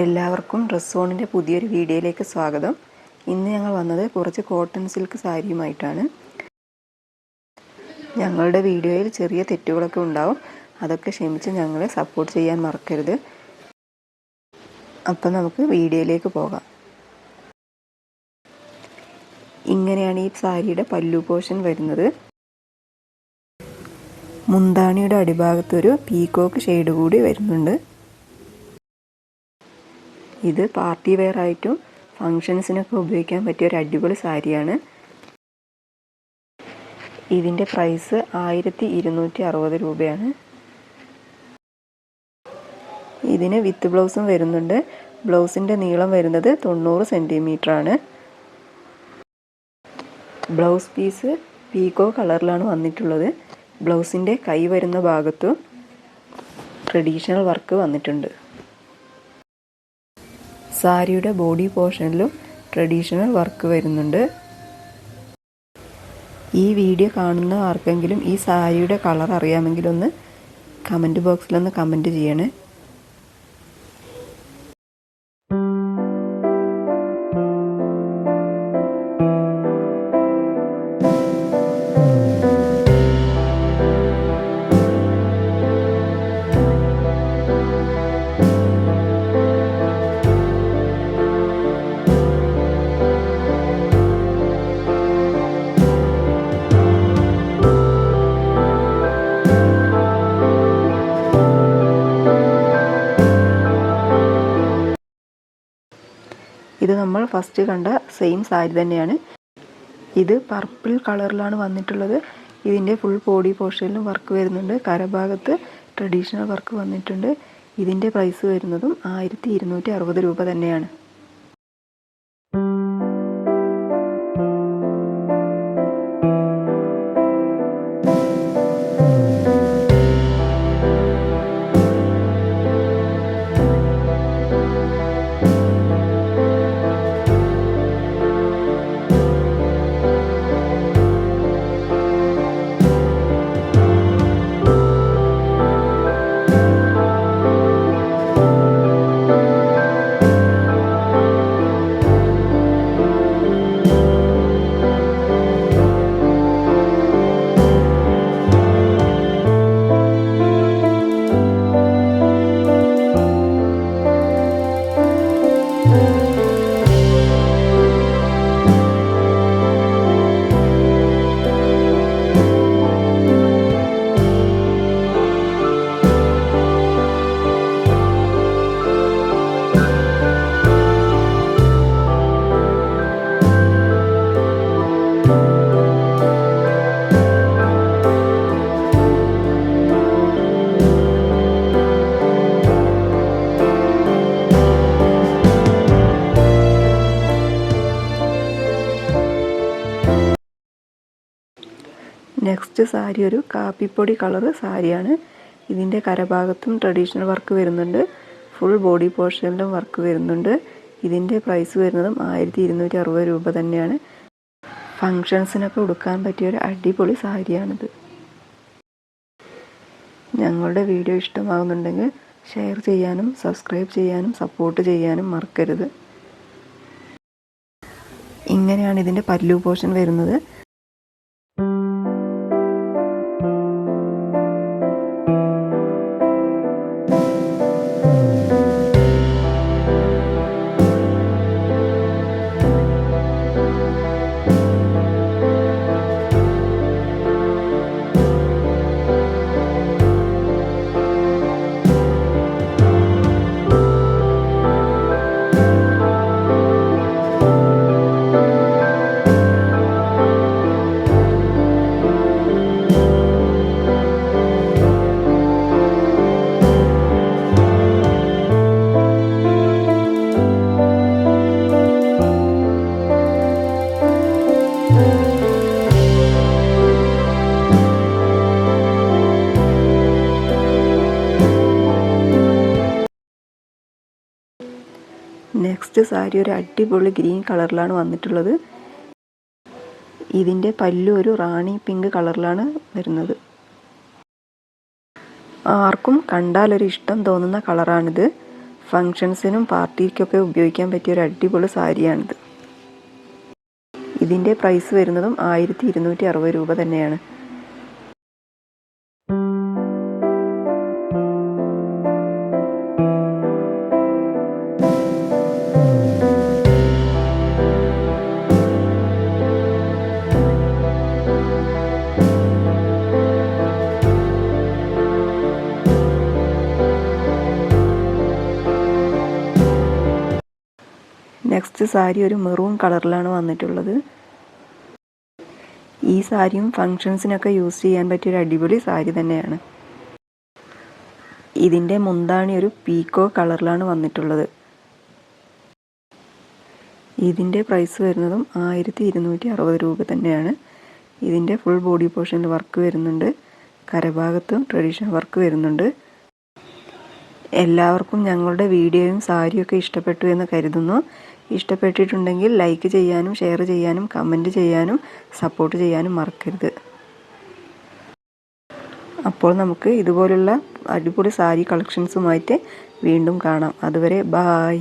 എല്ലാവർക്കും ഡ്രസ് സോണിന്റെ പുതിയൊരു വീഡിയോയിലേക്ക് സ്വാഗതം. ഇന്ന് ഞങ്ങൾ വന്നത് കുറച്ച് കോട്ടൺ സിൽക്ക് സാരിയുമായിട്ടാണ്. ഞങ്ങളുടെ വീഡിയോയിൽ ചെറിയ തെറ്റുകളൊക്കെ ഉണ്ടാവും. അതൊക്കെ ക്ഷമിച്ച് ഞങ്ങളെ സപ്പോർട്ട് ചെയ്യാൻ മറക്കരുത്. അപ്പം നമുക്ക് വീഡിയോയിലേക്ക് പോകാം. ഇങ്ങനെയാണ് ഈ സാരിയുടെ പല്ലു പോഷൻ വരുന്നത്. മുന്താണിയുടെ അടിഭാഗത്തൊരു പീക്കോക്ക് ഷെയ്ഡ് കൂടി വരുന്നുണ്ട്. ഇത് പാർട്ടി വെയർ ആയിട്ടും ഫങ്ഷൻസിനൊക്കെ ഉപയോഗിക്കാൻ പറ്റിയ ഒരു അടിപൊളി സാരിയാണ്. ഇതിന്റെ പ്രൈസ് ആയിരത്തി ഇരുന്നൂറ്റി അറുപത് രൂപയാണ്. ഇതിന് വിത്ത് ബ്ലൗസും വരുന്നുണ്ട്. ബ്ലൗസിന്റെ നീളം വരുന്നത് തൊണ്ണൂറ് സെന്റിമീറ്റർ ആണ് ബ്ലൗസ് പീസ് പീക്കോ കളറിലാണ് വന്നിട്ടുള്ളത്. ബ്ലൗസിന്റെ കൈ വരുന്ന ഭാഗത്തും ട്രഡീഷണൽ വർക്ക് വന്നിട്ടുണ്ട്. സാരിയുടെ ബോഡി പോർഷനിലും ട്രഡീഷണൽ വർക്ക് വരുന്നുണ്ട്. ഈ വീഡിയോ കാണുന്ന ആർക്കെങ്കിലും ഈ സാരിയുടെ കളർ അറിയാമെങ്കിൽ ഒന്ന് കമന്റ് ബോക്സിലൊന്ന് കമന്റ് ചെയ്യണേ. നമ്മൾ ഫസ്റ്റ് കണ്ട സെയിം സാരി തന്നെയാണ്. ഇത് പർപ്പിൾ കളറിലാണ് വന്നിട്ടുള്ളത്. ഇതിന്റെ ഫുൾ ബോഡി പോർഷനിലും വർക്ക് വരുന്നുണ്ട്. കരഭാഗത്ത് ട്രഡീഷണൽ വർക്ക് വന്നിട്ടുണ്ട്. ഇതിന്റെ പ്രൈസ് വരുന്നതും ആയിരത്തി ഇരുന്നൂറ്റി അറുപത് രൂപ തന്നെയാണ്. നെക്സ്റ്റ് സാരി ഒരു കാപ്പിപ്പൊടി കളറ് സാരിയാണ്. ഇതിന്റെ കരഭാഗത്തും ട്രഡീഷണൽ വർക്ക് വരുന്നുണ്ട്. ഫുൾ ബോഡി പോർഷനിലും വർക്ക് വരുന്നുണ്ട്. ഇതിന്റെ പ്രൈസ് വരുന്നതും ആയിരത്തി ഇരുന്നൂറ്റി അറുപത് രൂപ തന്നെയാണ്. ഫങ്ഷൻസിനൊക്കെ ഉടുക്കാൻ പറ്റിയ ഒരു അടിപൊളി സാരിയാണിത്. ഞങ്ങളുടെ വീഡിയോ ഇഷ്ടമാകുന്നുണ്ടെങ്കിൽ ഷെയർ ചെയ്യാനും സബ്സ്ക്രൈബ് ചെയ്യാനും സപ്പോർട്ട് ചെയ്യാനും മറക്കരുത്. ഇങ്ങനെയാണ് ഇതിന്റെ പല്ലു പോർഷൻ വരുന്നത്. നെക്സ്റ്റ് സാരി ഒരു അടിപൊളി ഗ്രീൻ കളറിലാണ് വന്നിട്ടുള്ളത്. ഇതിന്റെ പല്ലു ഒരു റാണി പിങ്ക് കളറിലാണ് വരുന്നത്. ആർക്കും കണ്ടാൽ ഒരു ഇഷ്ടം തോന്നുന്ന കളറാണിത്. ഫങ്ഷൻസിനും പാർട്ടിക്കൊക്കെ ഉപയോഗിക്കാൻ പറ്റിയ ഒരു അടിപൊളി സാരിയാണിത്. ഇതിന്റെ പ്രൈസ് വരുന്നതും ആയിരത്തി ഇരുന്നൂറ്റി അറുപത് രൂപ തന്നെയാണ്. നെക്സ്റ്റ് സാരി ഒരു മെറൂൺ കളറിലാണ് വന്നിട്ടുള്ളത്. ഈ സാരിയും ഫങ്ഷൻസിനൊക്കെ യൂസ് ചെയ്യാൻ പറ്റിയ ഒരു അടിപൊളി സാരി തന്നെയാണ്. ഇതിന്റെ മുന്താണി ഒരു പീക്കോ കളറിലാണ് വന്നിട്ടുള്ളത്. ഇതിന്റെ പ്രൈസ് വരുന്നതും ആയിരത്തി ഇരുന്നൂറ്റി അറുപത് രൂപ തന്നെയാണ്. ഇതിന്റെ ഫുൾ ബോഡി പോർഷനിൽ വർക്ക് വരുന്നുണ്ട്. കരഭാഗത്തും ട്രഡീഷണൽ വർക്ക് വരുന്നുണ്ട്. എല്ലാവർക്കും ഞങ്ങളുടെ വീഡിയോയും സാരിയൊക്കെ ഇഷ്ടപ്പെട്ടു എന്ന് കരുതുന്നു. ഇഷ്ടപ്പെട്ടിട്ടുണ്ടെങ്കിൽ ലൈക്ക് ചെയ്യാനും ഷെയർ ചെയ്യാനും കമന്റ് ചെയ്യാനും സപ്പോർട്ട് ചെയ്യാനും മറക്കരുത്. അപ്പോൾ നമുക്ക് ഇതുപോലുള്ള അടിപൊളി സാരി കളക്ഷൻസുമായിട്ട് വീണ്ടും കാണാം. അതുവരെ ബായ്